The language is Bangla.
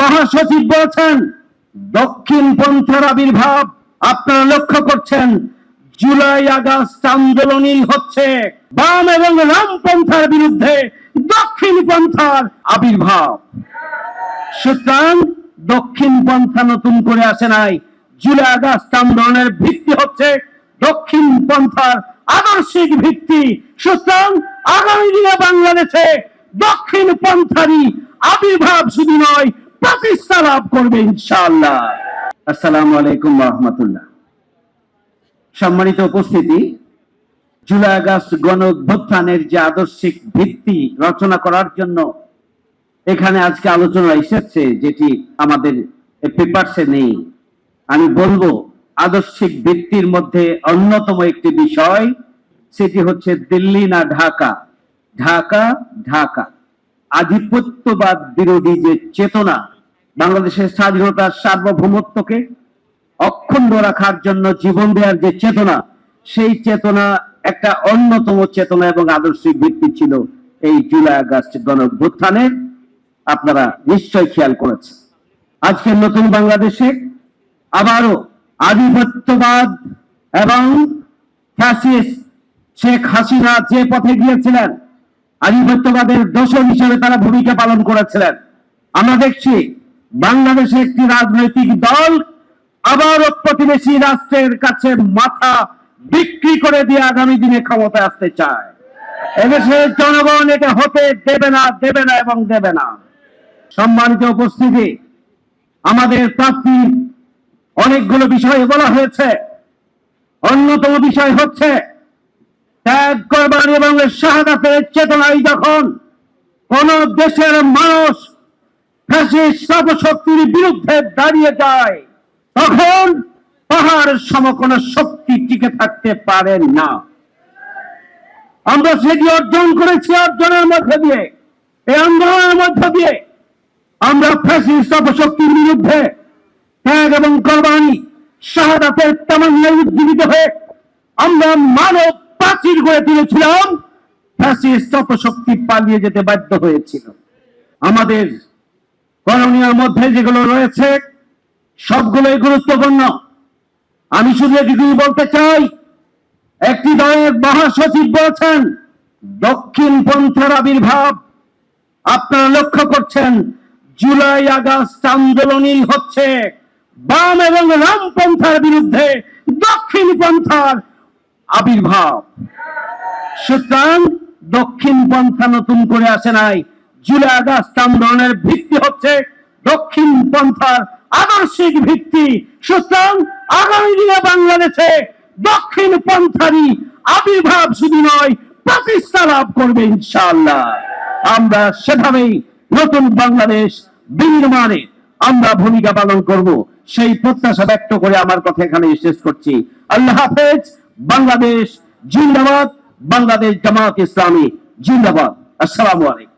মহাসচিব বলছেন, দক্ষিণ পন্থার আবির্ভাব আপনারা লক্ষ্য করছেন, জুলাই আগস্ট আন্দোলনই হচ্ছে বাম এবং রামপন্থার বিরুদ্ধে দক্ষিণ পন্থার আবির্ভাব। সুতরাং দক্ষিণ পন্থা নতুন করে আসে নাই, জুলাই আগস্ট আন্দোলনের ভিত্তি হচ্ছে দক্ষিণ পন্থার আদর্শিক ভিত্তি। সুতরাং আগামী দিনে বাংলাদেশে দক্ষিণ পন্থারই আবির্ভাব শুধু নয় প্রতিষ্ঠা লাভ করবে ইনশাআল্লাহ। আসসালামু আলাইকুম রহমতুল্লাহ। সম্মানিত উপস্থিতি, জুলাই আগস্ট গণ অভ্যুত্থানের যে আদর্শিক ভিত্তি রচনা করার জন্য এখানে আজকে আলোচনা এসেছে, যেটি আমাদের পেপারসে নেই। আমি বলব, আদর্শিক ভিত্তির মধ্যে অন্যতম একটি বিষয়, সেটি হচ্ছে দিল্লি না ঢাকা। ঢাকা ঢাকা। আধিপত্যবাদ বিরোধী যে চেতনা বাংলাদেশের স্বাধীনতার সার্বভৌমত্বকে অক্ষুণ্ণ রাখার জন্য জীবন দেওয়ার যে চেতনা, সেই চেতনা একটা অন্যতম চেতনা এবং আদর্শিক ভিত্তি ছিল এই জুলাই আগস্ট গণ অভ্যুত্থানের আপনারা নিশ্চয় খেয়াল করেছেন। আজকে নতুন বাংলাদেশে আবারও আধিপত্যবাদ এবং শেখ হাসিনা যে পথে গিয়েছিলেন, আধিপত্যবাদের দোষর হিসেবে তারা ভূমিকা পালন করেছিলেন। আমরা দেখছি বাংলাদেশে একটি রাজনৈতিক দল আবারও প্রতিবেশী রাষ্ট্রের কাছে মাথা বিক্রি করে দিয়ে আগামী দিনে ক্ষমতায় আসতে চায়। এদেশের জনগণ এটা হতে দেবে না দেবে না এবং দেবে না। সম্মানিত উপস্থিতি, আমাদের প্রাপ্তি অনেকগুলো বিষয়ে বলা হয়েছে। অন্যতম বিষয় হচ্ছে, ত্যাগ করবার এবং শাহাদাতের চেতনায় যখন কোন দেশের মানুষ ফ্যাসিস্ট শক্তির বিরুদ্ধে দাঁড়িয়ে যায় তখন পাহাড় সম কোন শক্তি টিকে থাকতে পারে না। আমরা সেটি অর্জন করেছি অর্জনের মধ্যে দিয়ে, এই আন্দোলনের মধ্যে দিয়ে। আমরা ফ্যাসিস্ট অপশক্তির বিরুদ্ধে ত্যাগ এবং কোরবানি, শাহাদাতের তামান্নায় উজ্জীবিত হয়ে আমরা মানব প্রাচীর গড়ে তুলেছিলাম ফ্যাসিস্ট অপশক্তি পালিয়ে যেতে বাধ্য হয়েছিল। আমাদের করণীয় মধ্যে যেগুলো রয়েছে, সবগুলোই গুরুত্বপূর্ণ। আমি শুধু এটুকুই বলতে চাই, একটি দলের মহাসচিব বলছেন, দক্ষিণ পন্থার আবির্ভাব। আপনারা লক্ষ্য করছেন, জুলাই আগস্ট আন্দোলনই হচ্ছে বাম এবং রামপন্থার বিরুদ্ধে দক্ষিণ পন্থার আবির্ভাব। সুতরাং দক্ষিণ পন্থা নতুন করে আসে নাই। জুলাই আগস্ট আন্দোলনের ভিত্তি হচ্ছে দক্ষিণ পন্থার আদর্শিক ভিত্তি। সুতরাং আগামী দিনে বাংলাদেশে দক্ষিণ পন্থারই আবির্ভাব শুধু নয়, প্রতিষ্ঠা লাভ করবে ইনশাআল্লাহ। আমরা সেভাবেই নতুন বাংলাদেশ বিনির্মাণে আমরা ভূমিকা পালন করব। সেই প্রত্যাশা ব্যক্ত করে আমার কথা এখানে শেষ করছি। আল্লাহ হাফেজ, বাংলাদেশ জিন্দাবাদ, বাংলাদেশ জামাত ইসলামী জিন্দাবাদ। আসসালামু আলাইকুম।